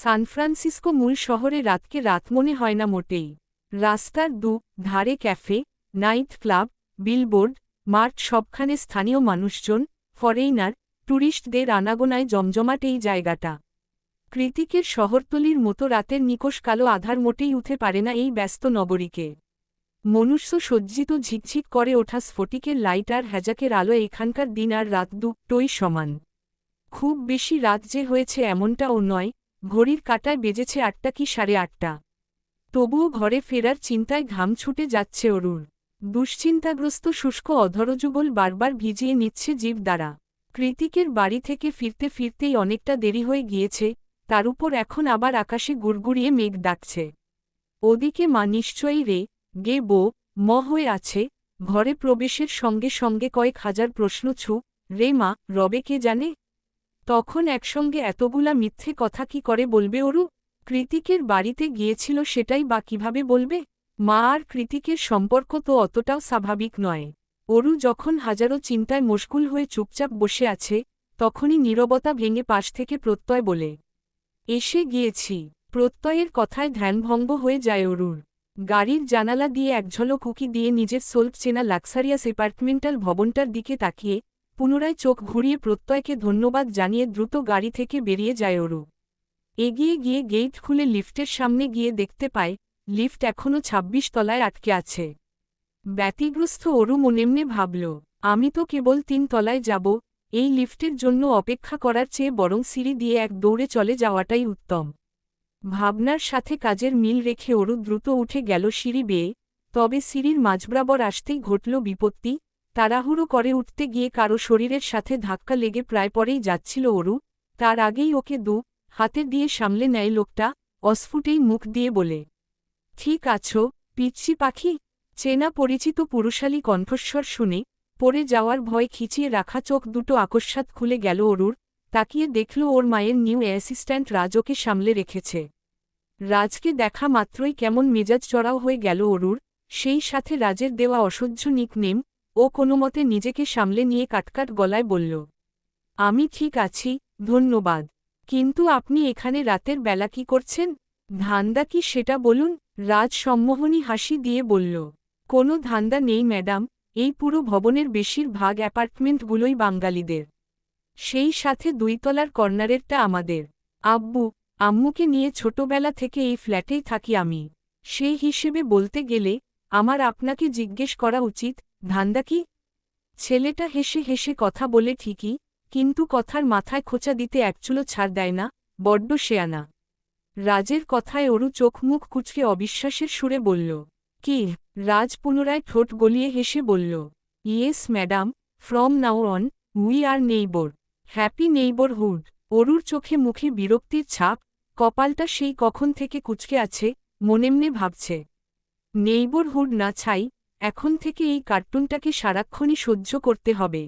San Francisco মূল শহরে রাতকে রাত মনে হয় না মোটেই। রাস্তার দু ধারে cafe, night club, billboard, mart সবখানে স্থানীয় মানুষজন, ফরেইনার ট্যুরিস্টদের আনাগোনায় জমজমাট এই জায়গাটা। কৃতিকের শহরতলির মতো রাতের নিকোষ কালো আধার মোটেই উঠে পারে না এই ব্যস্ত নগরীকে। মনুষ্য সজ্জিত ঝিকঝিক করে ওঠা স্ফটিকের লাইট আর হ্যাজাকের আলো এখানকার দিন আর রাত দুটোই সমান। খুব বেশি রাত যে হয়েছে এমনটাও নয় ঘড়ির কাটায় বেজেছে আটটা কি সাড়ে আটটা। তবুও ঘরে ফেরার চিন্তায় ঘাম ছুটে যাচ্ছে অরুর দুশ্চিন্তাগ্রস্ত শুষ্ক অধরযুগল বারবার ভিজিয়ে নিচ্ছে জীব দ্বারা। কৃতিকের বাড়ি থেকে ফিরতে ফিরতেই অনেকটা দেরি হয়ে গিয়েছে, তার উপর এখন আবার আকাশে গুড়গুড়িয়ে মেঘ ডাকছে। ওদিকে মা নিশ্চয়ই রে, গে বো, ম হয়ে আছে, ঘরে প্রবেশের সঙ্গে সঙ্গে কয়েক হাজার প্রশ্ন ছু, রে মা, রবে কে জানে? তখন একসঙ্গে এতগুলা মিথ্যে কথা কি করে বলবে ওরু কৃতিকের বাড়িতে গিয়েছিল সেটাই বা কীভাবে বলবে? মা আর কৃতিকের সম্পর্ক তো অতটাও স্বাভাবিক নয়। অরু যখন হাজারো চিন্তায় মশগুল হয়ে চুপচাপ বসে আছে, তখনই নীরবতা ভেঙে পাশ থেকে প্রত্যয় বলে, এসে গিয়েছি। প্রত্যয়ের কথায় ধ্যানভঙ্গ হয়ে যায় অরুর গাড়ির জানালা দিয়ে একঝলক উকি দিয়ে নিজের সোল্প চেনা লাক্সারিয়াস এপার্টমেন্টাল ভবনটার দিকে তাকিয়ে পুনরায় চোখ ঘুরিয়ে প্রত্যয়কে ধন্যবাদ জানিয়ে দ্রুত গাড়ি থেকে বেরিয়ে যায় অরু এগিয়ে গিয়ে গেট খুলে লিফটের সামনে গিয়ে দেখতে পায়, লিফট এখনও ২৬ তলায় আটকে আছে। ব্যতিগ্রস্ত অরু মনেমনে ভাবল, আমি তো কেবল তিন তলায় যাব, এই লিফটের জন্য অপেক্ষা করার চেয়ে বরং সিঁড়ি দিয়ে এক দৌড়ে চলে যাওয়াটাই উত্তম। ভাবনার সাথে কাজের মিল রেখে অরু দ্রুত উঠে গেল সিঁড়ি বেয়ে, তবে সিঁড়ির মাঝবরাবর আসতেই ঘটল বিপত্তি তাড়াহুড়ো করে উঠতে গিয়ে কারও শরীরের সাথে ধাক্কা লেগে প্রায় পরেই যাচ্ছিল অরু। তার আগেই ওকে দু হাতে দিয়ে সামলে নেয় লোকটা, অস্ফুটেই মুখ দিয়ে বলে, ঠিক আছো পিচ্ছি পাখি? চেনা পরিচিত পুরুষালী কণ্ঠস্বর শুনে পড়ে যাওয়ার ভয় খিচিয়ে রাখা চোখ দুটো আকস্মাত খুলে গেল অরুর। তাকিয়ে দেখল ওর মায়ের নিউ অ্যাসিস্ট্যান্ট রাজ ওকে সামলে রেখেছে। রাজকে দেখা মাত্রই কেমন মেজাজ চড়াও হয়ে গেল অরুর। সেই সাথে রাজের দেওয়া অসহ্য নিকনেম ও কোনোমতে নিজেকে সামলে নিয়ে কাটকাট গলায় বলল, আমি ঠিক আছি, ধন্যবাদ। কিন্তু আপনি এখানে রাতের বেলা কি করছেন? ধান্দা কি সেটা বলুন? রাজ সম্মোহনী হাসি দিয়ে বলল, কোনো ধান্দা নেই ম্যাডাম, এই পুরো ভবনের বেশিরভাগ অ্যাপার্টমেন্টগুলোই বাঙালিদের। সেই সাথে দুইতলার কর্নারেরটা আমাদের। আব্বু, আম্মুকে নিয়ে ছোটবেলা থেকে এই ফ্ল্যাটেই থাকি আমি। সেই হিসেবে বলতে গেলে, আমার আপনাকে জিজ্ঞেস করা উচিত ধান্দা কি? ছেলেটা হেসে হেসে কথা বলে ঠিকই, কিন্তু কথার মাথায় খোঁচা দিতে একচুলো ছাড় দেয় না, বড্ড শেয়ানা। রাজের কথায় অরু চোখ মুখ কুচকে অবিশ্বাসের সুরে বলল, কি? রাজ পুনরায় ঠোঁট গলিয়ে হেসে বলল, yes, madam, from now on, we are neighbour, happy neighbourhood. অরুর চোখে মুখে বিরক্তির ছাপ, কপালটা সেই কখন থেকে কুচকে আছে, মনেমনে ভাবছে। নেইবরহুড না ছাই এখন থেকে এই কার্টুনটাকে সারাক্ষণই সহ্য করতে হবে।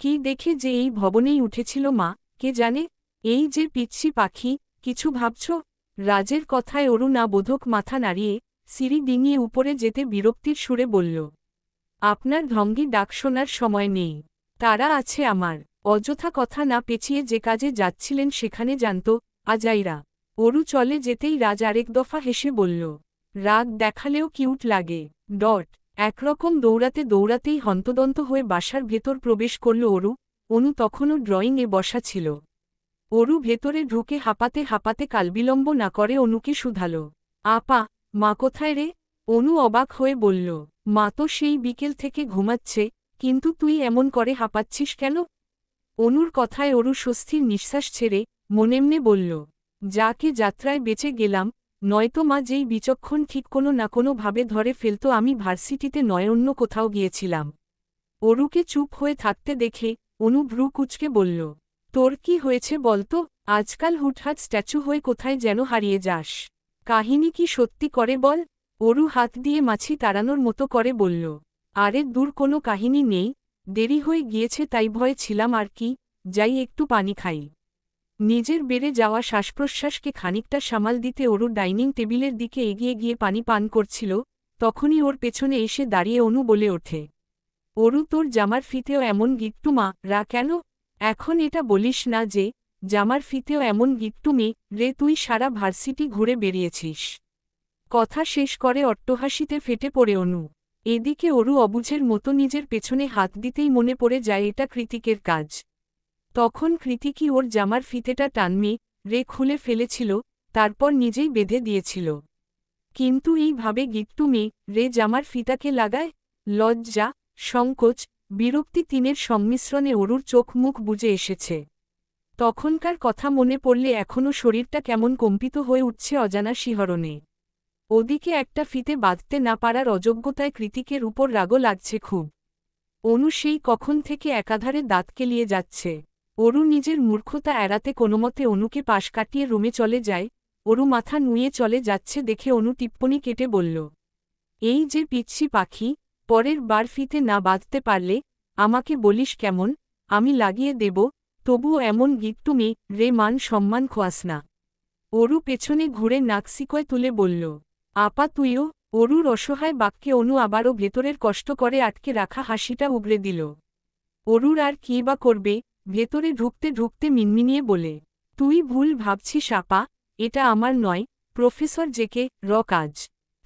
কি দেখে যে এই ভবনেই উঠেছিল মা, কে জানে? এই যে পিচ্ছি পাখি, কিছু ভাবছ? রাজের কথায় অরু না বোধক মাথা নাড়িয়ে সিঁড়ি ডিঙিয়ে উপরে যেতে বিরক্তির সুরে বলল, আপনার ঢঙ্গি ডাক শোনার সময় নেই। তারা আছে আমার। অযথা কথা না পেছিয়ে যে কাজে যাচ্ছিলেন সেখানে জানত, আজাইরা, অরু চলে যেতেই রাজ আরেক দফা হেসে বলল, রাগ দেখালেও কিউট লাগে। ডট। একরকম দৌড়াতে দৌড়াতেই হন্তদন্ত হয়ে বাসার ভেতর প্রবেশ করল অরু। অনু তখনও ড্রয়িংয়ে বসা ছিল। অরু ভেতরে ঢুকে হাঁপাতে হাঁপাতে কালবিলম্ব না করে অনুকে শুধাল। আপা, মা কোথায় রে? অনু অবাক হয়ে বলল, মা তো সেই বিকেল থেকে ঘুমাচ্ছে, কিন্তু তুই এমন করে হাঁপাচ্ছিস কেন? অনুর কথায় অরু স্বস্তির নিঃশ্বাস ছেড়ে মনেমনে বলল, যাকে যাত্রায় বেঁচে গেলাম নয়তো মা যেই বিচক্ষণ ঠিক কোনো না কোনো ভাবে ধরে ফেলত আমি ভার্সিটিতে নয় অন্য কোথাও গিয়েছিলাম। অরুকে চুপ হয়ে থাকতে দেখে অনু ভ্রু কুচকে বলল, তোর কি হয়েছে বলতো? আজকাল হুটহাট স্ট্যাচু হয়ে কোথায় যেন হারিয়ে যাস। কাহিনী কি সত্যি করে বল? অরু হাত দিয়ে মাছি তাড়ানোর মতো করে বলল, আরে দূর কোনো কাহিনী নেই, দেরি হয়ে গিয়েছে তাই ভয়ে ছিলাম আর কি, যাই একটু পানি খাই। নিজের বেড়ে যাওয়া শ্বাসপ্রশ্বাসকে খানিকটা সামাল দিতে অরু ডাইনিং টেবিলের দিকে এগিয়ে গিয়ে পানি পান করছিল, তখনই ওর পেছনে এসে দাঁড়িয়ে অনু বলে ওঠে, অরু, তোর জামার ফিতেও এমন গিট্টু মা, রা কেন? এখন এটা বলিস না যে, জামার ফিতেও এমন গিট্টু মেয়ে, রে তুই সারা ভার্সিটি ঘুরে বেরিয়েছিস কথা শেষ করে অট্টহাসিতে ফেটে পড়ে অনু। এদিকে অরু অবুঝের মতো নিজের পেছনে হাত দিতেই মনে পড়ে যায় এটা কৃতিকের কাজ। তখন কৃতিকই ওর জামার ফিতেটা টানমে, রে খুলে ফেলেছিল, তারপর নিজেই বেঁধে দিয়েছিল। কিন্তু এইভাবে গিট্টু মেয়ে রে জামার ফিতাকে লাগায়, লজ্জা, সংকোচ, বিরক্তি তিনের সংমিশ্রণে অরুর চোখ মুখ বুঝে এসেছে। তখনকার কথা মনে পড়লে এখনও শরীরটা কেমন কম্পিত হয়ে উঠছে অজানা শিহরণে। ওদিকে একটা ফিতে বাঁধতে না পারার অযোগ্যতায় কৃতিকের উপর রাগও লাগছে খুব। অনু সেই কখন থেকে একাধারে দাঁত কেলিয়ে যাচ্ছে। অরু নিজের মূর্খতা এড়াতে কোনোমতে অনুকে পাশ কাটিয়ে রুমে চলে যায়, অরু মাথা নুয়ে চলে যাচ্ছে দেখে অনু টিপ্পনি কেটে বলল, এই যে পিচ্ছি পাখি, পরের বার ফিতে না বাঁধতে পারলে আমাকে বলিস কেমন, আমি লাগিয়ে দেব, তবুও এমন গিট্টুমি রে মান সম্মান খোয়াস না। অরু পেছনে ঘুরে নাকসিকয় তুলে বলল, আপা তুইও? অরুর অসহায় বাক্যে অনু আবারও ভেতরের কষ্ট করে আটকে রাখা হাসিটা উগড়ে দিল। অরুর আর কী বা করবে ভেতরে ঢুকতে ঢুকতে মিনমিনিয়ে বলে, তুই ভুল ভাবছিস, আপা, এটা আমার নয়, প্রফেসর জেকে, র কাজ।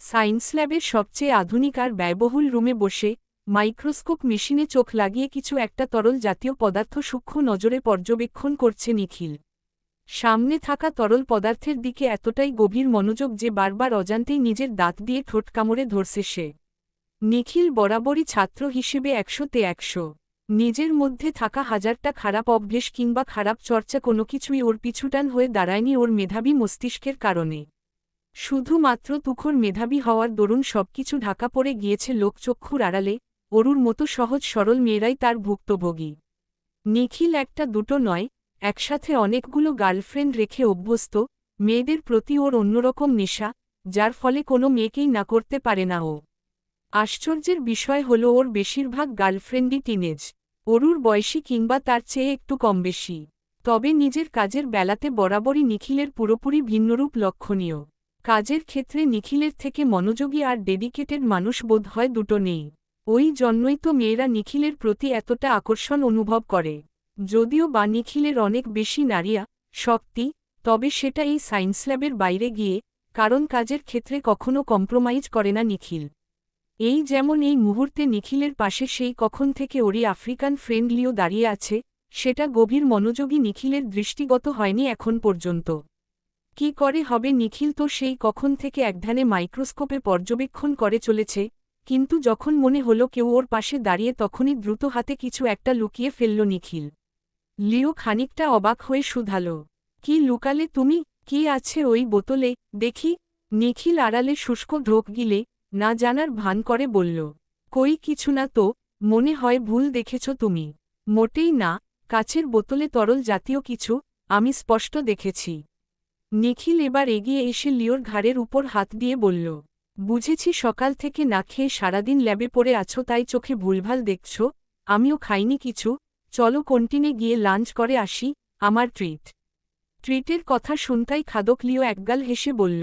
সায়েন্স ল্যাবের সবচেয়ে আধুনিক আর ব্যয়বহুল রুমে বসে, মাইক্রোস্কোপ মেশিনে চোখ লাগিয়ে কিছু একটা তরল জাতীয় পদার্থ সূক্ষ্ম নজরে পর্যবেক্ষণ করছে নিখিল। সামনে থাকা তরল পদার্থের দিকে এতটাই গভীর মনোযোগ যে বারবার অজান্তেই নিজের দাঁত দিয়ে ঠোঁট কামড়ে ধরছে সে। নিখিল বরাবরই ছাত্র হিসেবে একশোতে একশো। নিজের মধ্যে থাকা হাজারটা খারাপ অভ্যেস কিংবা খারাপ চর্চা কোনো কিছুই ওর পিছুটান হয়ে দাঁড়ায়নি ওর মেধাবী মস্তিষ্কের কারণে। শুধুমাত্র তুখোর মেধাবী হওয়ার দরুন সবকিছু ঢাকা পড়ে গিয়েছে লোকচক্ষুর আড়ালে, অরুর মতো সহজ সরল মেয়েরাই তার ভুক্তভোগী। নিখিল একটা দুটো নয়, একসাথে অনেকগুলো গার্লফ্রেন্ড রেখে অভ্যস্ত, মেয়েদের প্রতি ওর অন্যরকম নেশা, যার ফলে কোনো মেয়েকেই না করতে পারে না ও। আশ্চর্যের বিষয় হল ওর বেশিরভাগ গার্লফ্রেন্ডই টিনেজ। অরুর বয়সী কিংবা তার চেয়ে একটু কম বেশি। তবে নিজের কাজের বেলাতে বরাবরই নিখিলের পুরোপুরি ভিন্নরূপ লক্ষণীয়। কাজের ক্ষেত্রে নিখিলের থেকে মনোযোগী আর ডেডিকেটেড মানুষ বোধ হয় দুটো নেই। ওই জন্যই তো মেয়েরা নিখিলের প্রতি এতটা আকর্ষণ অনুভব করে। যদিও বা নিখিলের অনেক বেশি নারিয়া শক্তি, তবে সেটা এই সায়েন্স ল্যাবের বাইরে গিয়ে কারণ কাজের ক্ষেত্রে কখনো কম্প্রোমাইজ করে না নিখিল। এই যেমন এই মুহূর্তে নিখিলের পাশে সেই কখন থেকে ওরি আফ্রিকান ফ্রেন্ডলিও দাঁড়িয়ে আছে, সেটা গভীর মনোযোগী নিখিলের দৃষ্টিগত হয়নি এখন পর্যন্ত। কি করে হবে নিখিল তো সেই কখন থেকে একধানে মাইক্রোস্কোপে পর্যবেক্ষণ করে চলেছে, কিন্তু যখন মনে হলো কেউ ওর পাশে দাঁড়িয়ে তখনই দ্রুত হাতে কিছু একটা লুকিয়ে ফেলল নিখিল। লিও খানিকটা অবাক হয়ে শুধাল। কি লুকালে তুমি? কি আছে ওই বোতলে? দেখি। নিখিল আড়ালে শুষ্ক ঢোক গিলে না জানার ভান করে বলল, কই কিছু না তো, মনে হয় ভুল দেখেছ তুমি। মোটেই না, কাছের বোতলে তরল জাতীয় কিছু, আমি স্পষ্ট দেখেছি নিখিল এবার এগিয়ে এসে লিওর ঘাড়ের উপর হাত দিয়ে বলল, বুঝেছি সকাল থেকে না খেয়ে সারাদিন ল্যাবে পড়ে আছো, তাই চোখে ভুলভাল দেখছ, আমিও খাইনি কিছু। চলো কন্টিনে গিয়ে লাঞ্চ করে আসি, আমার ট্রিট ট্রিটের কথা শুনতাই খাদক লিও একগাল হেসে বলল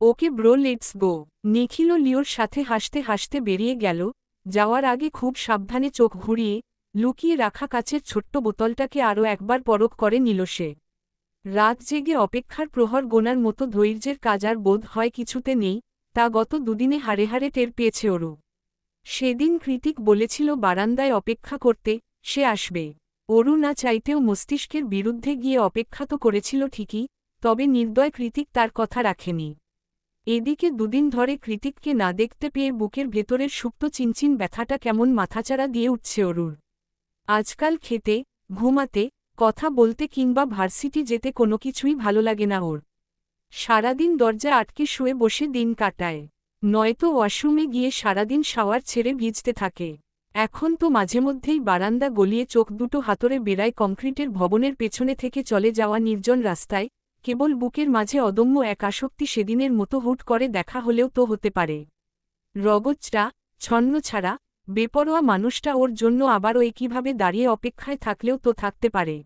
ওকে ব্রো, লেটস গো। নিখিল লিওর সাথে হাসতে হাসতে বেরিয়ে গেল। যাওয়ার আগে খুব সাবধানে চোখ ঘুরিয়ে লুকিয়ে রাখা কাছের ছোট্ট বোতলটাকে আরও একবার পরক করে নিল সে। রাত জেগে অপেক্ষার প্রহর গোনার মতো ধৈর্যের কাজ আর বোধ হয় কিছুতে নেই, তা গত দুদিনে হারে হারে টের পেয়েছে ওরু সেদিন কৃতিক বলেছিল বারান্দায় অপেক্ষা করতে সে আসবে। অরু না চাইতেও মস্তিষ্কের বিরুদ্ধে গিয়ে অপেক্ষা তো করেছিল ঠিকই, তবে নির্দয় কৃতিক তার কথা রাখেনি। এদিকে দুদিন ধরে কৃতিককে না দেখতে পেয়ে বুকের ভেতরের সুপ্ত চিনচিন ব্যথাটা কেমন মাথাচাড়া দিয়ে উঠছে অরুর। আজকাল খেতে, ঘুমাতে, কথা বলতে কিংবা ভার্সিটি যেতে কোনো কিছুই ভালো লাগে না ওর। সারাদিন দরজা আটকে শুয়ে বসে দিন কাটায়। নয়তো ওয়াশরুমে গিয়ে সারাদিন শাওয়ার ছেড়ে ভিজতে থাকে। এখন তো মাঝে মধ্যেই বারান্দা গলিয়ে চোখ দুটো হাতরে বেড়ায় কংক্রিটের ভবনের পেছনে থেকে চলে যাওয়া নির্জন রাস্তায় কেবল বুকের মাঝে অদম্য এক আসক্তি সেদিনের মতো হুট করে দেখা হলেও তো হতে পারে। রগজটা, ছন্ন ছাড়া, বেপরোয়া মানুষটা ওর জন্য আবারও একইভাবে দাঁড়িয়ে অপেক্ষায় থাকলেও তো থাকতে পারে।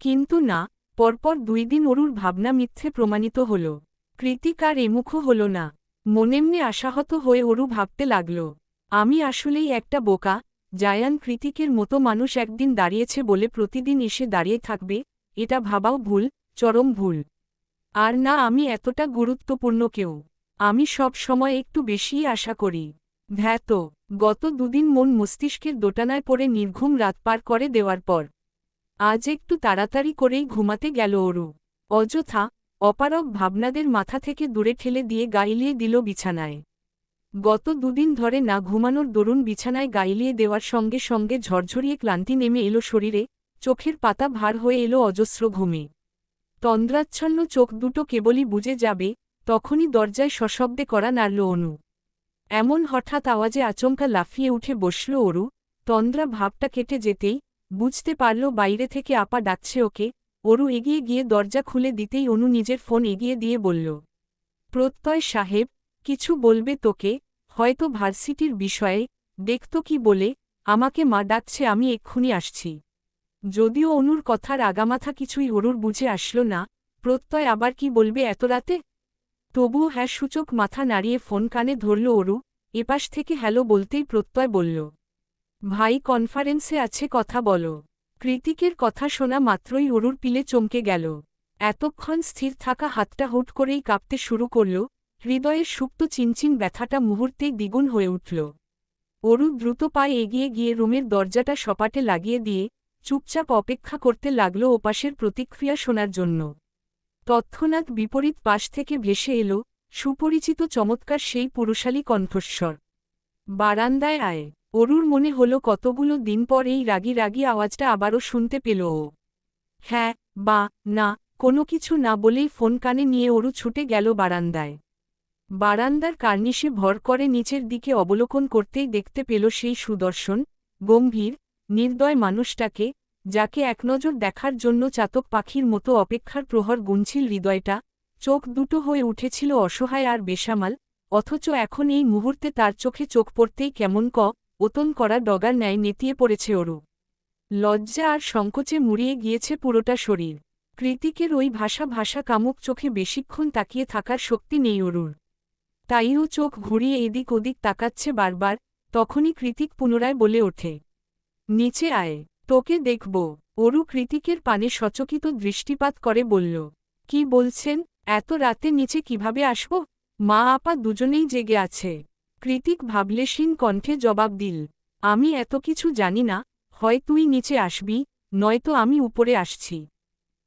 কিন্তু না, পরপর দুই দিন অরুর ভাবনা মিথ্যে প্রমাণিত হল। কৃতিক আর এমুখও হল না। মনেমনে আশাহত হয়ে অরু ভাবতে লাগল, আমি আসলেই একটা বোকা, জায়ান কৃতিকের মতো মানুষ একদিন দাঁড়িয়েছে বলে প্রতিদিন এসে দাঁড়িয়ে থাকবে, এটা ভাবাও ভুল চরম ভুল। আর না, আমি এতটা গুরুত্বপূর্ণ কেউ। আমি সব সময় একটু বেশিই আশা করি। ধ্যাত গত দুদিন মন মস্তিষ্কের দোটানায় পড়ে নির্ঘুম রাত পার করে দেওয়ার পর। আজ একটু তাড়াতাড়ি করেই ঘুমাতে গেল ওরু। অযথা অপারক ভাবনাদের মাথা থেকে দূরে ঠেলে দিয়ে গাইলিয়ে দিল বিছানায়। গত দুদিন ধরে না ঘুমানোর দরুন বিছানায় গাইলিয়ে দেওয়ার সঙ্গে সঙ্গে ঝরঝরিয়ে ক্লান্তি নেমে এলো শরীরে, চোখের পাতা ভার হয়ে এলো অজস্র ঘুমে। তন্দ্রাচ্ছন্ন চোখ দুটো কেবলই বুঝে যাবে, তখনই দরজায় সশব্দে করা নাড়ল অনু। এমন হঠাৎ আওয়াজে আচমকা লাফিয়ে উঠে বসল অরু, তন্দ্রা ভাবটা কেটে যেতেই বুঝতে পারল বাইরে থেকে আপা ডাকছে ওকে, অরু এগিয়ে গিয়ে দরজা খুলে দিতেই অনু নিজের ফোন এগিয়ে দিয়ে বলল, প্রত্যয় সাহেব, কিছু বলবে তোকে, হয়তো ভার্সিটির বিষয়ে, দেখত কি বলে, আমাকে মা ডাকছে আমি এক্ষুনি আসছি। যদিও অনুর কথার আগামাথা কিছুই অরুর বুঝে আসল না, প্রত্যয় আবার কি বলবে এত রাতে? তবুও হ্যাঁ সূচক মাথা নাড়িয়ে ফোন কানে ধরল অরু, এপাশ থেকে হ্যালো বলতেই প্রত্যয় বলল, ভাই কনফারেন্সে আছে কথা বলো। কৃতিকের কথা শোনা মাত্রই অরুর পিলে চমকে গেল। এতক্ষণ স্থির থাকা হাতটা হুট করেই কাঁপতে শুরু করল, হৃদয়ের সুপ্ত চিনচিন ব্যথাটা মুহূর্তেই দ্বিগুণ হয়ে উঠল। অরু দ্রুত পায়ে এগিয়ে গিয়ে রুমের দরজাটা সপাটে লাগিয়ে দিয়ে চুপচাপ অপেক্ষা করতে লাগল ওপাশের প্রতিক্রিয়া শোনার জন্য। তৎক্ষণাৎ বিপরীত পাশ থেকে ভেসে এলো সুপরিচিত চমৎকার সেই পুরুষালী কণ্ঠস্বর। বারান্দায় আয়। অরুর মনে হলো কতগুলো দিন পর এই রাগি রাগি আওয়াজটা আবারও শুনতে পেল ও। হ্যাঁ বা, না, কোনো কিছু না বলেই ফোন কানে নিয়ে অরু ছুটে গেল বারান্দায়। বারান্দার কার্নিশে ভর করে নিচের দিকে অবলোকন করতেই দেখতে পেল সেই সুদর্শন, গম্ভীর নির্দয় মানুষটাকে, যাকে একনজর দেখার জন্য চাতক পাখির মতো অপেক্ষার প্রহর গুনছিল হৃদয়টা, চোখ দুটো হয়ে উঠেছিল অসহায় আর বেসামাল, অথচ এখন এই মুহূর্তে তার চোখে চোখ পড়তেই কেমন ক, ওতন করা ডগার ন্যায় নেতিয়ে পড়েছে ওরু লজ্জা আর সংকোচে মুড়িয়ে গিয়েছে পুরোটা শরীর। কৃতিকের ওই ভাষা ভাষা কামুক চোখে বেশিক্ষণ তাকিয়ে থাকার শক্তি নেই অরুর তাইও চোখ ঘুরিয়ে এদিক ওদিক তাকাচ্ছে বারবার, তখনই কৃতিক পুনরায় বলে ওঠে নিচে আয়। তোকে দেখব। অরু কৃতিকের পানে সচকিত দৃষ্টিপাত করে বলল, কি বলছেন? এত রাতে নিচে কীভাবে আসব? মা আপা দুজনেই জেগে আছে কৃতিক ভাবলেশীন কণ্ঠে জবাব দিল, আমি এত কিছু জানি না, হয় তুই নিচে আসবি, নয়তো আমি উপরে আসছি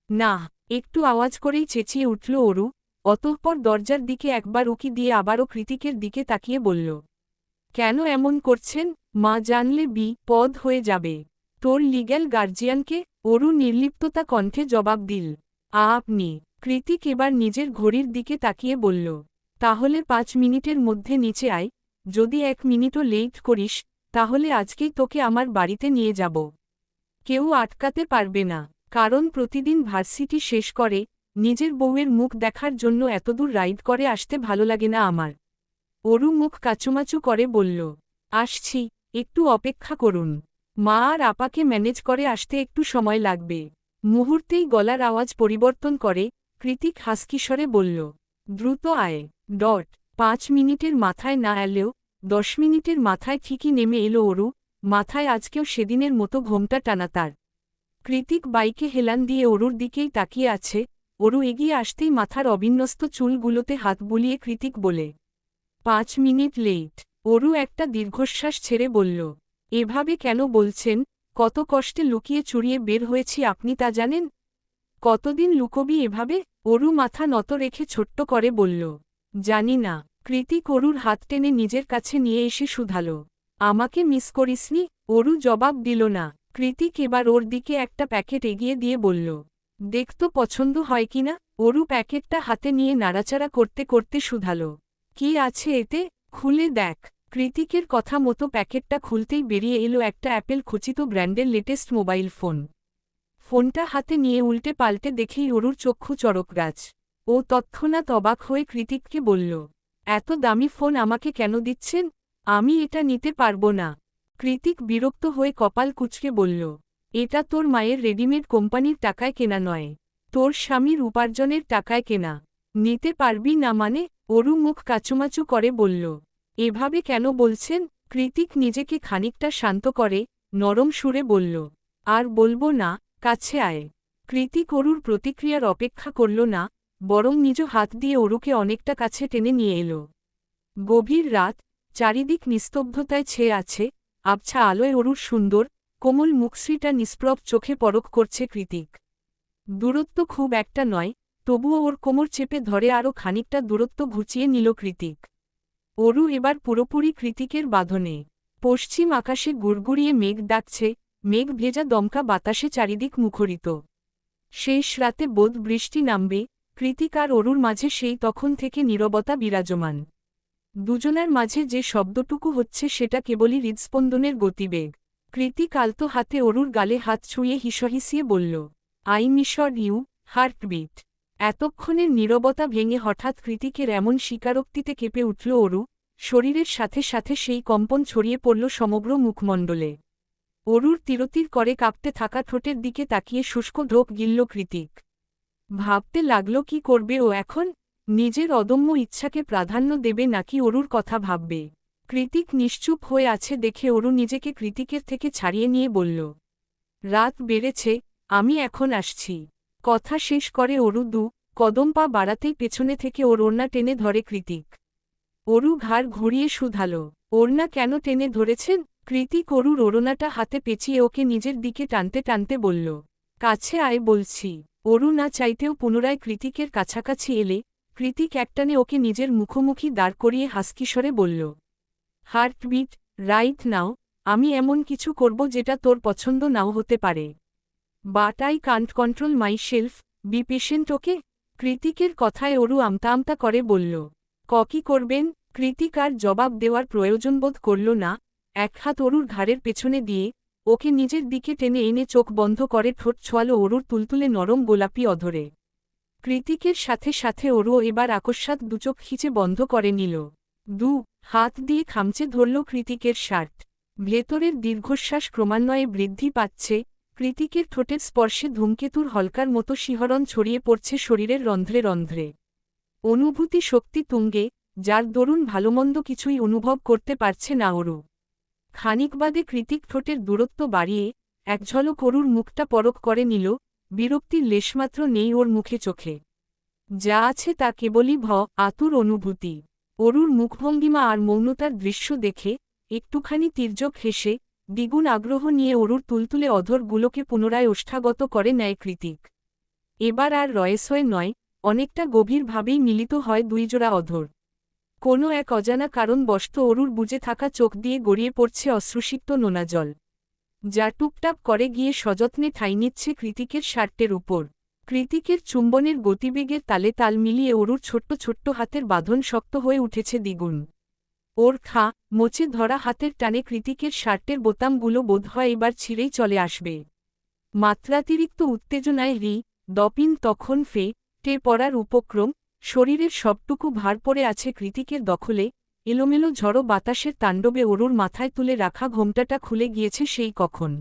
না একটু আওয়াজ করেই চেঁচিয়ে উঠল অরু, অতঃপর দরজার দিকে একবার উকি দিয়ে আবারও কৃতিকের দিকে তাকিয়ে বলল, কেন এমন করছেন? মা জানলে বি পদ হয়ে যাবে। তোর লিগ্যাল গার্জিয়ানকে অরু নির্লিপ্ততা কণ্ঠে জবাব দিল। আ আপনি, কৃতিক এবার নিজের ঘড়ির দিকে তাকিয়ে বলল, তাহলে পাঁচ মিনিটের মধ্যে নিচে আয়, যদি এক মিনিটও লেট করিস, তাহলে আজকেই তোকে আমার বাড়িতে নিয়ে যাব। কেউ আটকাতে পারবে না, কারণ প্রতিদিন ভার্সিটি শেষ করে, নিজের বউয়ের মুখ দেখার জন্য এতদূর রাইড করে আসতে ভালো লাগে না আমার। অরু মুখ কাচুমাচু করে বলল, আসছি। একটু অপেক্ষা করুন। মা আর আপাকে ম্যানেজ করে আসতে একটু সময় লাগবে। মুহূর্তেই গলার আওয়াজ পরিবর্তন করে, কৃতিক হাসকিস্বরে বলল, দ্রুত আয় ডট, পাঁচ মিনিটের মাথায় না এলেও, দশ মিনিটের মাথায় ঠিকই নেমে এলো অরু, মাথায় আজকেও সেদিনের মতো ঘোমটা টানা তার। কৃতিক বাইকে হেলান দিয়ে অরুর দিকেই তাকিয়ে আছে, অরু এগিয়ে আসতেই মাথার অবিন্যস্ত চুলগুলোতে হাত বুলিয়ে কৃতিক বলে, পাঁচ মিনিট লেট। অরু একটা দীর্ঘশ্বাস ছেড়ে বলল, এভাবে কেন বলছেন? কত কষ্টে লুকিয়ে চুরিয়ে বের হয়েছি আপনি তা জানেন? কতদিন লুকবি এভাবে? অরু মাথা নত রেখে ছোট্ট করে বলল, জানি না। কৃতিক অরুর হাত টেনে নিজের কাছে নিয়ে এসে শুধাল, আমাকে মিস করিসনি? অরু জবাব দিল, না। কৃতিক এবার ওর দিকে একটা প্যাকেট এগিয়ে দিয়ে বলল দেখতো পছন্দ হয় কিনা? অরু প্যাকেটটা হাতে নিয়ে নাড়াচাড়া করতে করতে শুধাল, কি আছে এতে? খুলে দেখ। কৃতিকের কথা মতো প্যাকেটটা খুলতেই বেরিয়ে এলো একটা অ্যাপেল খচিত ব্র্যান্ডের লেটেস্ট মোবাইল ফোন। ফোনটা হাতে নিয়ে উল্টে পাল্টে দেখেই অরুর চক্ষু গাছ। ও তৎক্ষণাৎ অবাক হয়ে কৃতিককে বলল, এত দামি ফোন আমাকে কেন দিচ্ছেন? আমি এটা নিতে পারব না। কৃতিক বিরক্ত হয়ে কপাল কুচকে বলল, এটা তোর মায়ের রেডিমেড কোম্পানির টাকায় কেনা নয়। তোর স্বামীর উপার্জনের টাকায় কেনা। নিতে পারবি না মানে অরু মুখ কাচুমাচু করে বলল, এভাবে কেন বলছেন? কৃতিক নিজেকে খানিকটা শান্ত করে, নরম সুরে বলল, আর বলব না, কাছে আয়। কৃতিক অরুর প্রতিক্রিয়ার অপেক্ষা করল না, বরং নিজ হাত দিয়ে অরুকে অনেকটা কাছে টেনে নিয়ে এলো। গভীর রাত, চারিদিক নিস্তব্ধতায় ছেয়ে আছে, আবছা আলোয় অরুর সুন্দর, কোমল মুখশ্রীটা নিষ্প্রব চোখে পরক করছে কৃতিক। দূরত্ব খুব একটা নয় তবুও ওর কোমর চেপে ধরে আরও খানিকটা দূরত্ব ঘুচিয়ে নিল কৃতিক। অরু এবার পুরোপুরি কৃতিকের বাঁধনে। পশ্চিম আকাশে গুড়গুড়িয়ে মেঘ ডাকছে, মেঘ ভেজা দমকা বাতাসে চারিদিক মুখরিত। শেষ রাতে বোধ বৃষ্টি নামবে, কৃতিক আর অরুর মাঝে সেই তখন থেকে নীরবতা বিরাজমান। দুজনার মাঝে যে শব্দটুকু হচ্ছে সেটা কেবলই হৃদস্পন্দনের গতিবেগ। কৃতিক আলতো হাতে অরুর গালে হাত ছুঁয়ে হিসহিসিয়ে বলল, আই মিশর ইউ, হার্টবিট। এতক্ষণের নীরবতা ভেঙে হঠাৎ কৃতিকের এমন স্বীকারোক্তিতে কেঁপে উঠল অরু, শরীরের সাথে সাথে সেই কম্পন ছড়িয়ে পড়ল সমগ্র মুখমণ্ডলে। অরুর তিরতির করে কাঁপতে থাকা ঠোঁটের দিকে তাকিয়ে শুষ্ক ঢোক গিলল কৃতিক। ভাবতে লাগল, কি করবে ও এখন? নিজের অদম্য ইচ্ছাকে প্রাধান্য দেবে নাকি অরুর কথা ভাববে? কৃতিক নিশ্চুপ হয়ে আছে দেখে অরু নিজেকে কৃতিকের থেকে ছাড়িয়ে নিয়ে বলল, রাত বেড়েছে, আমি এখন আসছি। কথা শেষ করে অরু দু, কদম পা বাড়াতেই পেছনে থেকে ওর ওড়না টেনে ধরে কৃতিক। অরু ঘাড় ঘুরিয়ে শুধাল। ওড়না কেন টেনে ধরেছেন কৃতিক অরুর ওড়নাটা হাতে পেঁচিয়ে ওকে নিজের দিকে টানতে টানতে বলল, কাছে আয় বলছি। অরু না চাইতেও পুনরায় কৃতিকের কাছাকাছি এলে, কৃতিক একটানে ওকে নিজের মুখোমুখি দাঁড় করিয়ে হাসকিশরে বলল, হার্টবিট, রাইট নাও, আমি এমন কিছু করব যেটা তোর পছন্দ নাও হতে পারে। But I can't control my self be patient okay কৃতিকের কথায় অরু আমতা আমতা করে বলল ক কি করবেন? কৃতিক আর জবাব দেওয়ার প্রয়োজনবোধ করল না। এক হাত অরুর ঘাড়ের পেছনে দিয়ে, ওকে নিজের দিকে টেনে এনে চোখ বন্ধ করে ঠোঁট ছোয়ালো অরুর তুলতুলে নরম গোলাপি অধরে। কৃতিকের সাথে সাথে অরুও এবার আকস্মাত দুচোখ খিচে বন্ধ করে নিল। দু, হাত দিয়ে খামচে ধরল কৃতিকের শার্ট। ভেতরের দীর্ঘশ্বাস ক্রমান্বয়ে বৃদ্ধি পাচ্ছে কৃতিকের ঠোঁটের স্পর্শে ধূমকেতুর হলকার মতো শিহরণ ছড়িয়ে পড়ছে শরীরের রন্ধ্রে রন্ধ্রে। অনুভূতি শক্তি তুঙ্গে, যার দরুন ভালোমন্দ কিছুই অনুভব করতে পারছে না ওরু খানিক বাদে কৃতিক ঠোঁটের দূরত্ব বাড়িয়ে, এক ঝলক অরুর মুখটা পরক করে নিল, বিরক্তির লেশমাত্র নেই ওর মুখে চোখে। যা আছে তা কেবলই ভ, আতুর অনুভূতি। অরুর মুখভঙ্গিমা আর মৌনতার দৃশ্য দেখে, একটুখানি তির্যক হেসে দ্বিগুণ আগ্রহ নিয়ে অরুর তুলতুলে অধরগুলোকে পুনরায় ওষ্ঠাগত করে নেয় কৃতিক। এবার আর রয়েসয় নয়, অনেকটা গভীরভাবেই মিলিত হয় দুইজোড়া অধর। কোনো এক অজানা কারণ বস্ত অরুর বুঝে থাকা চোখ দিয়ে গড়িয়ে পড়ছে অশ্রুসিক্ত নোনা জল যা টুপটাপ করে গিয়ে সযত্নে ঠাই নিচ্ছে কৃতিকের শার্টের উপর। কৃতিকের চুম্বনের গতিবেগের তালে তাল মিলিয়ে অরুর ছোট্ট ছোট্ট হাতের বাঁধন শক্ত হয়ে উঠেছে দ্বিগুণ। ওর খা, মোচে ধরা হাতের টানে কৃতিকের শার্টের বোতামগুলো বোধ হয় এবার ছিঁড়েই চলে আসবে। মাত্রাতিরিক্ত উত্তেজনায় রি, দপিন তখন ফে টে পড়ার উপক্রম, শরীরের সবটুকু ভার পড়ে আছে কৃতিকের দখলে, এলোমেলো ঝড়ো বাতাসের তাণ্ডবে অরুর মাথায় তুলে রাখা ঘোমটাটা খুলে গিয়েছে সেই কখন।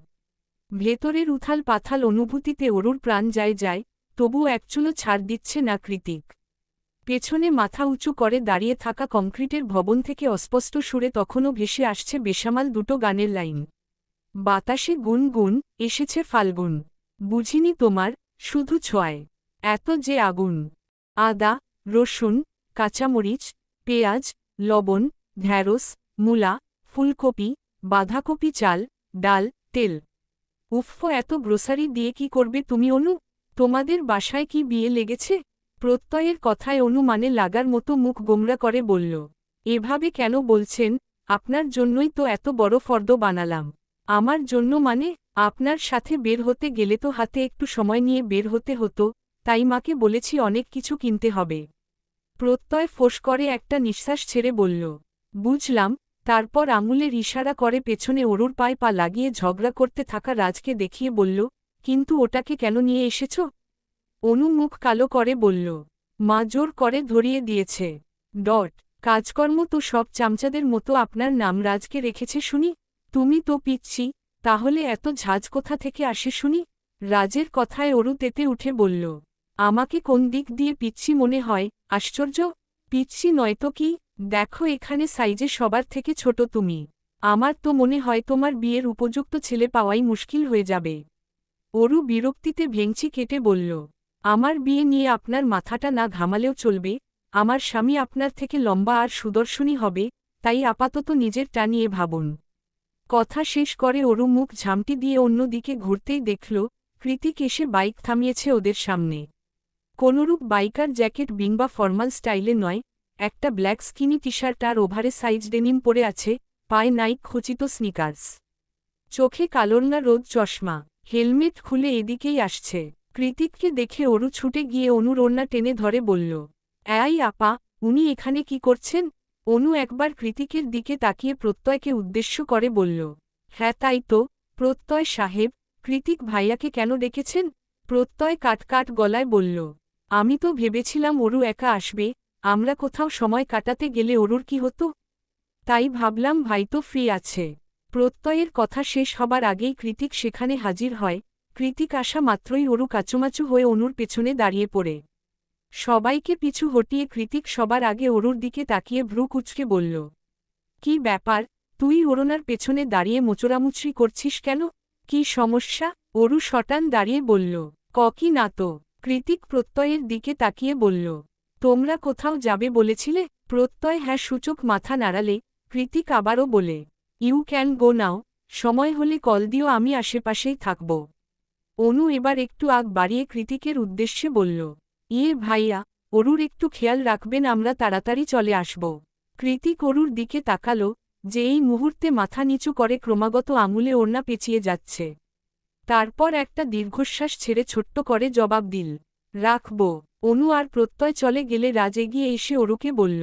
ভেতরের উথাল পাথাল অনুভূতিতে অরুর প্রাণ যায় যায় তবু একচুলো ছাড় দিচ্ছে না কৃতিক। পেছনে মাথা উঁচু করে দাঁড়িয়ে থাকা কংক্রিটের ভবন থেকে অস্পষ্ট সুরে তখনও ভেসে আসছে বেসামাল দুটো গানের লাইন। বাতাসে গুন গুন, এসেছে ফাল্গুন। বুঝিনি তোমার, শুধু ছোঁয়ায়। এত যে আগুন। আদা, রসুন, কাঁচামরিচ, পেঁয়াজ, লবণ, ঢ্যাঁড়স, মূলা, ফুলকপি, বাঁধাকপি চাল, ডাল, তেল। উফ এত গ্রোসারি দিয়ে কি করবে তুমি অনু? তোমাদের বাসায় কি বিয়ে লেগেছে? প্রত্যয়ের কথায় অনুমানে লাগার মতো মুখ গোমরা করে বলল, এভাবে কেন বলছেন? আপনার জন্যই তো এত বড় ফর্দ বানালাম। আমার জন্য মানে আপনার সাথে বের হতে গেলে তো হাতে একটু সময় নিয়ে বের হতে হতো, তাই মাকে বলেছি অনেক কিছু কিনতে হবে। প্রত্যয় ফোঁস করে একটা নিঃশ্বাস ছেড়ে বলল, বুঝলাম, তারপর আঙুলের ইশারা করে পেছনে অরুর পায়ে পা লাগিয়ে ঝগড়া করতে থাকা রাজকে দেখিয়ে বলল, কিন্তু ওটাকে কেন নিয়ে এসেছ? অনু মুখ কালো করে বলল, মা জোর করে ধরিয়ে দিয়েছে। ডট, কাজকর্ম তো সব চামচাদের মতো আপনার নাম রাজকে রেখেছে শুনি। তুমি তো পিচ্ছি, তাহলে এত ঝাঁজ কোথা থেকে আসে শুনি? রাজের কথায় অরু তেতে উঠে বলল, আমাকে কোন দিক দিয়ে পিচ্ছি মনে হয়, আশ্চর্য? পিচ্ছি নয়তো কি? দেখো এখানে সাইজে সবার থেকে ছোট তুমি। আমার তো মনে হয় তোমার বিয়ের উপযুক্ত ছেলে পাওয়াই মুশকিল হয়ে যাবে। অরু বিরক্তিতে ভেংচি কেটে বলল আমার বিয়ে নিয়ে আপনার মাথাটা না ঘামালেও চলবে, আমার স্বামী আপনার থেকে লম্বা আর সুদর্শনী হবে, তাই আপাতত নিজেরটা নিয়ে ভাবুন। কথা শেষ করে ওরু মুখ ঝামটি দিয়ে অন্যদিকে ঘুরতেই দেখল, কৃতিক এসে বাইক থামিয়েছে ওদের সামনে। কোনরূপ বাইকার জ্যাকেট বিংবা ফর্মাল স্টাইলে নয়, একটা ব্ল্যাক স্কিনি টি শার্ট আর ওভারে সাইজ ডেনিম পরে আছে, পায়ে নাইক খচিত স্নিকার্স। চোখে কালোরনা রোদ চশমা, হেলমেট খুলে এদিকেই আসছে। কৃতিককে দেখে অরু ছুটে গিয়ে অনুর ওড়না টেনে ধরে বলল অ্যাই আপা, উনি এখানে কি করছেন? অনু একবার কৃতিকের দিকে তাকিয়ে প্রত্যয়কে উদ্দেশ্য করে বলল হ্যাঁ তাই তো, প্রত্যয় সাহেব, কৃতিক ভাইয়াকে কেন ডেকেছেন প্রত্যয় কাটকাট গলায় বলল, আমি তো ভেবেছিলাম অরু একা আসবে, আমরা কোথাও সময় কাটাতে গেলে অরুর কি হতো? তাই ভাবলাম ভাই তো ফ্রি আছে। প্রত্যয়ের কথা শেষ হবার আগেই কৃতিক সেখানে হাজির হয় কৃতিক আসা মাত্রই অরু কাচুমাচু হয়ে অনুর পেছনে দাঁড়িয়ে পড়ে। সবাইকে পিছু হটিয়ে কৃতিক সবার আগে অরুর দিকে তাকিয়ে ভ্রু কুচকে বলল, কি ব্যাপার? তুই ওরনার পেছনে দাঁড়িয়ে মোচড়ামুচড়ি করছিস কেন? কি সমস্যা? অরু শটান দাঁড়িয়ে বলল, ককি না তো। কৃতিক প্রত্যয়ের দিকে তাকিয়ে বলল, তোমরা কোথাও যাবে বলেছিলে? প্রত্যয় হ্যাঁ সূচক মাথা নাড়ালে। কৃতিক আবারও বলে, ইউ ক্যান গো নাও। সময় হলে কল দিও, আমি আশেপাশেই থাকব। অনু এবার একটু আগ বাড়িয়ে কৃতিকের উদ্দেশ্যে বলল ইয়ে ভাইয়া, অরুর একটু খেয়াল রাখবেন, আমরা তাড়াতাড়ি চলে আসব। কৃতিক অরুর দিকে তাকালো, যে এই মুহূর্তে মাথা নিচু করে ক্রমাগত আঙুলে ওড়না পেঁচিয়ে যাচ্ছে। তারপর একটা দীর্ঘশ্বাস ছেড়ে ছোট্ট করে জবাব দিল, রাখব। অনু আর প্রত্যয় চলে গেলে রাজ এগিয়ে এসে অরুকে বলল,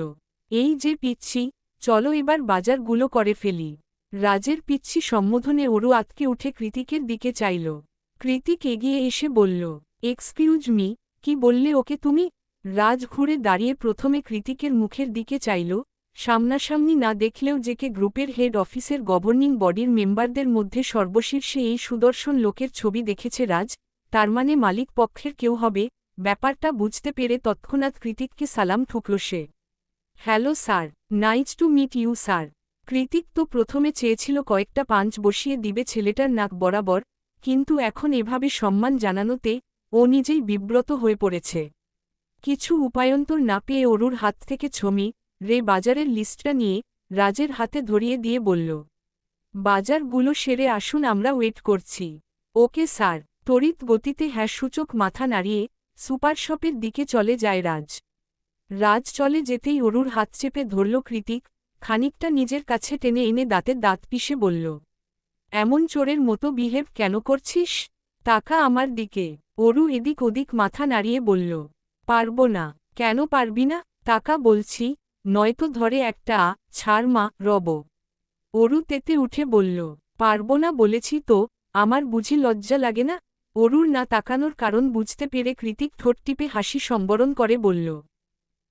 এই যে পিচ্ছি, চলো এবার বাজারগুলো করে ফেলি। রাজের পিচ্ছি সম্বোধনে অরু আতকে উঠে কৃতিকের দিকে চাইল কৃতিক এগিয়ে এসে বলল এক্সকিউজ মি কি বললে ওকে তুমি? রাজ ঘুরে দাঁড়িয়ে প্রথমে কৃতিকের মুখের দিকে চাইল, সামনাসামনি না দেখলেও যে কে গ্রুপের হেড অফিসের গভর্নিং বডির মেম্বারদের মধ্যে সর্বশীর্ষে এই সুদর্শন লোকের ছবি দেখেছে রাজ, তার মানে মালিক পক্ষের কেউ হবে, ব্যাপারটা বুঝতে পেরে তৎক্ষণাৎ কৃতিককে সালাম ঠুকল সে। Hello sir, nice to meet you sir. Kritik তো প্রথমে চেয়েছিল কয়েকটা পাঞ্চ বসিয়ে দিবে ছেলেটার নাক বরাবর কিন্তু এখন এভাবে সম্মান জানানোতে ও নিজেই বিব্রত হয়ে পড়েছে। কিছু উপায়ন্তর না পেয়ে অরুর হাত থেকে ছমি রে বাজারের লিস্টটা নিয়ে রাজের হাতে ধরিয়ে দিয়ে বলল, বাজারগুলো সেরে আসুন, আমরা ওয়েট করছি। ওকে স্যার, তড়িৎ গতিতে হ্যাঁ সূচক মাথা নাড়িয়ে সুপার শপের দিকে চলে যায় রাজ। রাজ চলে যেতেই অরুর হাত চেপে ধরল কৃতিক, খানিকটা নিজের কাছে টেনে এনে দাঁতের দাঁত পিষে বলল এমন চোরের মতো বিহেভ কেন করছিস? টাকা আমার দিকে। অরু এদিক ওদিক মাথা নাড়িয়ে বলল, পারব না। কেন পারবি না? টাকা বলছি, নয়তো ধরে একটা ছাড় মা, রব। অরু তেতে উঠে বলল, পারব না বলেছি তো, আমার বুঝি লজ্জা লাগে না? অরুর না তাকানোর কারণ বুঝতে পেরে কৃতিক ঠোঁট টিপে হাসি সম্বরণ করে বলল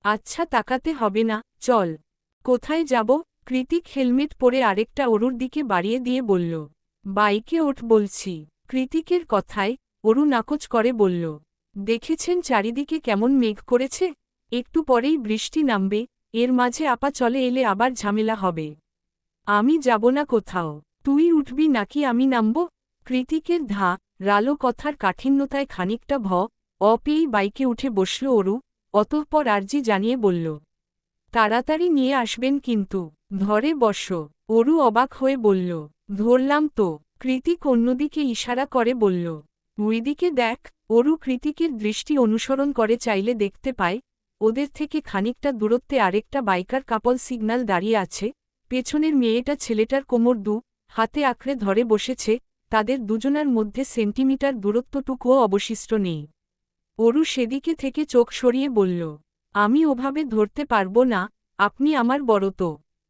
আচ্ছা তাকাতে হবে না, চল। কোথায় যাব? কৃতিক হেলমেট পরে আরেকটা অরুর দিকে বাড়িয়ে দিয়ে বলল, বাইকে ওঠ, বলছি। কৃতিকের কথায় অরু নাকচ করে বলল, দেখেছেন চারিদিকে কেমন মেঘ করেছে? একটু পরেই বৃষ্টি নামবে, এর মাঝে আপা চলে এলে আবার ঝামেলা হবে। আমি যাব না কোথাও। তুই উঠবি নাকি আমি নামব? কৃতিকের ধা, রালো কথার কাঠিন্যতায় খানিকটা ভ, অপেই বাইকে উঠে বসল অরু, অতঃপর আর্জি জানিয়ে বলল, তাড়াতাড়ি নিয়ে আসবেন কিন্তু। ধরে বস। অরু অবাক হয়ে বলল, ধরলাম তো। কৃতিক অন্যদিকে ইশারা করে বলল, ওইদিকে দেখ। অরু কৃতিকের দৃষ্টি অনুসরণ করে চাইলে দেখতে পায়, ওদের থেকে খানিকটা দূরত্বে আরেকটা বাইকার কাপল সিগন্যাল দাঁড়িয়ে আছে। পেছনের মেয়েটা ছেলেটার কোমর দু হাতে আঁকড়ে ধরে বসেছে, তাদের দুজনার মধ্যে সেন্টিমিটার দূরত্বটুকুও অবশিষ্ট নেই। অরু সেদিকে থেকে চোখ সরিয়ে বলল, আমি ওভাবে ধরতে পারব না, আপনি আমার বড় তো।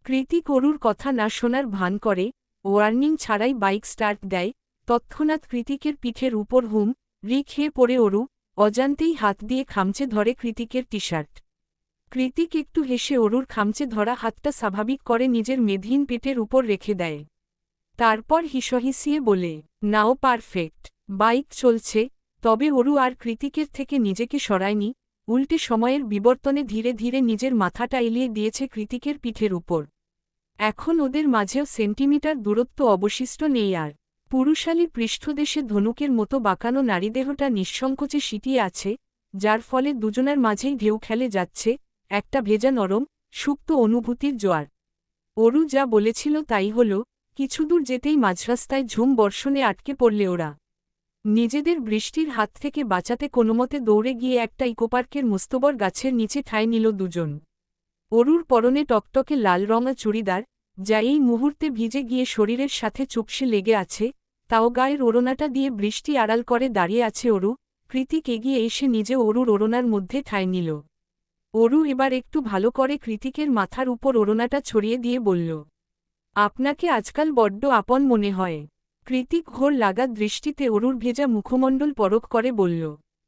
কৃতিক অরুর কথা না শোনার ভান করে, ওয়ার্নিং ছাড়াই বাইক স্টার্ট দেয়, তৎক্ষণাৎ কৃতিকের পিঠের উপর হুম রি খেয়ে পড়ে অরু অজান্তেই হাত দিয়ে খামচে ধরে কৃতিকের টি শার্ট কৃতিক একটু হেসে অরুর খামচে ধরা হাতটা স্বাভাবিক করে নিজের মেধহীন পেটের উপর রেখে দেয়। তারপর হিসহিসিয়ে বলে, নাও পারফেক্ট, বাইক চলছে, তবে অরু আর কৃতিকের থেকে নিজেকে সরায়নি, উল্টে সময়ের বিবর্তনে ধীরে ধীরে নিজের মাথাটা এলিয়ে দিয়েছে কৃতিকের পিঠের উপর। এখন ওদের মাঝেও সেন্টিমিটার দূরত্ব অবশিষ্ট নেই আর। পুরুষালীর পৃষ্ঠদেশে ধনুকের মতো বাঁকানো নারীদেহটা নিঃসংকোচে সিটিয়ে আছে, যার ফলে দুজনের মাঝেই ঢেউ খেলে যাচ্ছে, একটা ভেজা নরম, সুপ্ত অনুভূতির জোয়ার। অরু যা বলেছিল তাই হল কিছুদূর যেতেই মাঝরাস্তায় ঝুম বর্ষণে আটকে পড়লে ওরা। নিজেদের বৃষ্টির হাত থেকে বাঁচাতে কোনোমতে দৌড়ে গিয়ে একটা ইকোপার্কের মুস্তবর গাছের নিচে ঠাঁই নিল দুজন। অরুর পরনে টকটকে লাল রঙা চুড়িদার, যা এই মুহূর্তে ভিজে গিয়ে শরীরের সাথে চুপসে লেগে আছে, তাও গায়ের ওড়নাটা দিয়ে বৃষ্টি আড়াল করে দাঁড়িয়ে আছে অরু, কৃতিক এগিয়ে এসে নিজে অরুর ওড়নার মধ্যে ঠাঁই নিল। অরু এবার একটু ভালো করে কৃতিকের মাথার উপর ওড়নাটা ছড়িয়ে দিয়ে বলল, আপনাকে আজকাল বড্ড আপন মনে হয়। কৃতিক ঘোর লাগা দৃষ্টিতে অরুর ভেজা মুখমণ্ডল পরক করে বলল,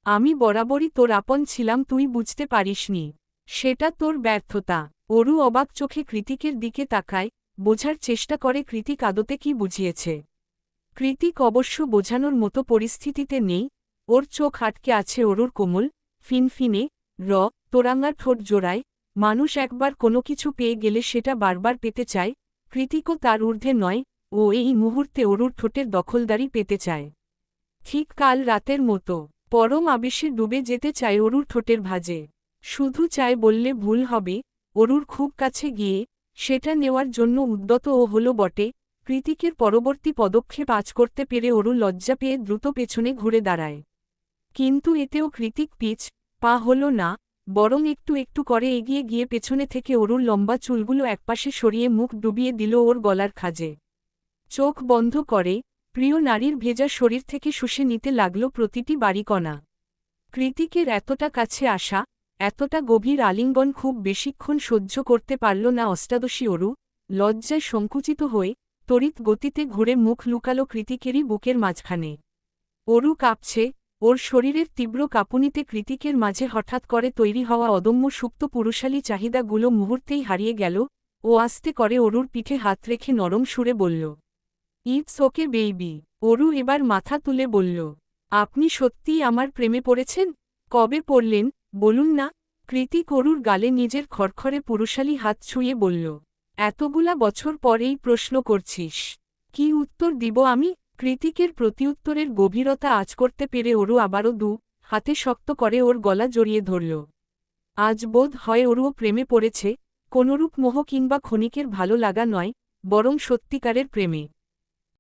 আমি বরাবরই তোর আপন ছিলাম, তুই বুঝতে পারিসনি। সেটা তোর ব্যর্থতা। অরু অবাক চোখে কৃতিকের দিকে তাকায়, বোঝার চেষ্টা করে কৃতিক আদতে কি বুঝিয়েছে। কৃতিক অবশ্য বোঝানোর মতো পরিস্থিতিতে নেই, ওর চোখ আটকে আছে অরুর কোমল, ফিনফিনে, র তোরাঙ্গা ঠোঁট জোড়ায়, মানুষ একবার কোনো কিছু পেয়ে গেলে সেটা বারবার পেতে চায়, কৃতিকও তার ঊর্ধ্বে নয়, ও এই মুহূর্তে অরুর ঠোঁটের দখলদারি পেতে চায়। ঠিক কাল রাতের মতো, পরম আবেশে ডুবে যেতে চায় অরুর ঠোঁটের ভাজে। শুধু চায় বললে ভুল হবে, অরুর খুব কাছে গিয়ে সেটা নেওয়ার জন্য উদ্যত ও হল বটে, কৃতিকের পরবর্তী পদক্ষেপ আজ করতে পেরে অরু লজ্জা পেয়ে দ্রুত পেছনে ঘুরে দাঁড়ায়। কিন্তু এতেও কৃতিক পিচ, পা হল না, বরং একটু একটু করে এগিয়ে গিয়ে পেছনে থেকে অরুর লম্বা চুলগুলো একপাশে সরিয়ে মুখ ডুবিয়ে দিল ওর গলার খাজে। চোখ বন্ধ করে, প্রিয় নারীর ভেজা শরীর থেকে শুষে নিতে লাগল প্রতিটি বাড়িকণা। কৃতিকের এতটা কাছে আসা এতটা গভীর আলিঙ্গন খুব বেশিক্ষণ সহ্য করতে পারল না অষ্টাদশী অরু। লজ্জায় সংকুচিত হয়ে তড়িৎ গতিতে ঘুরে মুখ লুকালো কৃতিকেরই বুকের মাঝখানে। অরু কাঁপছে, ওর শরীরের তীব্র কাঁপুনিতে কৃতিকের মাঝে হঠাৎ করে তৈরি হওয়া অদম্য সুপ্ত পুরুষালী চাহিদাগুলো মুহূর্তেই হারিয়ে গেল ও আস্তে করে অরুর পিঠে হাত রেখে নরম সুরে বলল, ইটস ওকে বেইবি। অরু এবার মাথা তুলে বলল, আপনি সত্যিই আমার প্রেমে পড়েছেন? কবে পড়লেন? বলুন না কৃতিক অরুর গালে নিজের খড়খড়ে পুরুষালী হাত ছুঁয়ে বলল, এতগুলা বছর পরেই প্রশ্ন করছিস। কি উত্তর দিব আমি? কৃতিকের প্রতিউত্তরের গভীরতা আজ করতে পেরে ওরু আবারও দু হাতে শক্ত করে ওর গলা জড়িয়ে ধরল। আজ বোধ হয় ওরুও প্রেমে পড়েছে, কোনরূপ মোহ কিংবা ক্ষণিকের ভালো লাগা নয়, বরং সত্যিকারের প্রেমে।